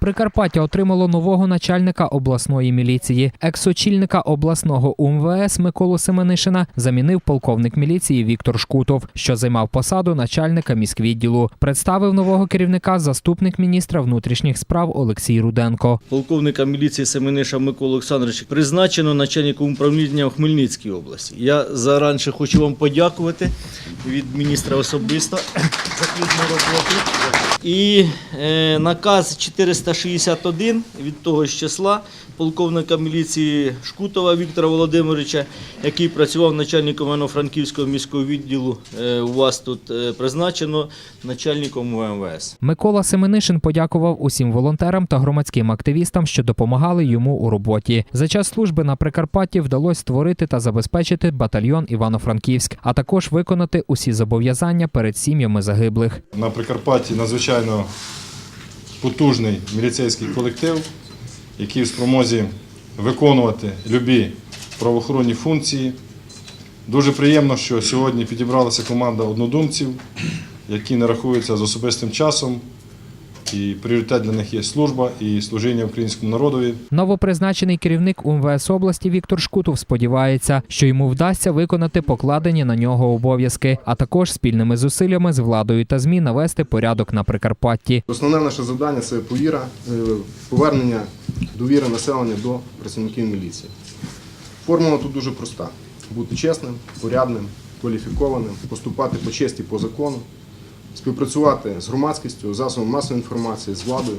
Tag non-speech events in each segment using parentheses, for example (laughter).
Прикарпаття отримало нового начальника обласної міліції. ексочільника обласного УМВС Миколу Семенишина замінив полковник міліції Віктор Шкутов, що займав посаду начальника міськвідділу. Представив нового керівника заступник міністра внутрішніх справ Олексій Руденко. Полковника міліції Семениша Микола Олександрович призначено начальником управління в Хмельницькій області. Я заранше хочу вам подякувати від міністра особисто (coughs) за плідну роботу і е, наказ 400 361 від того ж числа полковника міліції Шкутова Віктора Володимировича, який працював начальником Івано-Франківського міського відділу. Е, у вас тут е, призначено начальником УМВС. Микола Семенишин подякував усім волонтерам та громадським активістам, що допомагали йому у роботі. За час служби на Прикарпатті вдалося створити та забезпечити батальйон Івано-Франківськ, а також виконати усі зобов'язання перед сім'ями загиблих. На Прикарпатті надзвичайно потужний міліцейський колектив, який в спромозі виконувати любі правоохоронні функції. Дуже приємно, що сьогодні підібралася команда однодумців, які не рахуються з особистим часом. І пріоритет для них є служба і служіння українському народові. Новопризначений керівник УМВС області Віктор Шкутов сподівається, що йому вдасться виконати покладені на нього обов'язки, а також спільними зусиллями з владою та змі навести порядок на Прикарпатті. Основне наше завдання це повіра, е, повернення довіри населення до працівників міліції. Формула тут дуже проста: бути чесним, порядним, кваліфікованим, поступати по честі по закону, співпрацювати з громадськістю, засобами масової інформації, з владою.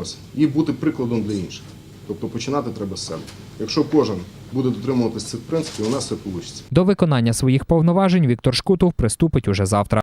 Ось. І бути прикладом для інших. Тобто починати треба з себе. Якщо кожен буде дотримуватися цих принципів, у нас все вийде. До виконання своїх повноважень Віктор Шкутов приступить уже завтра.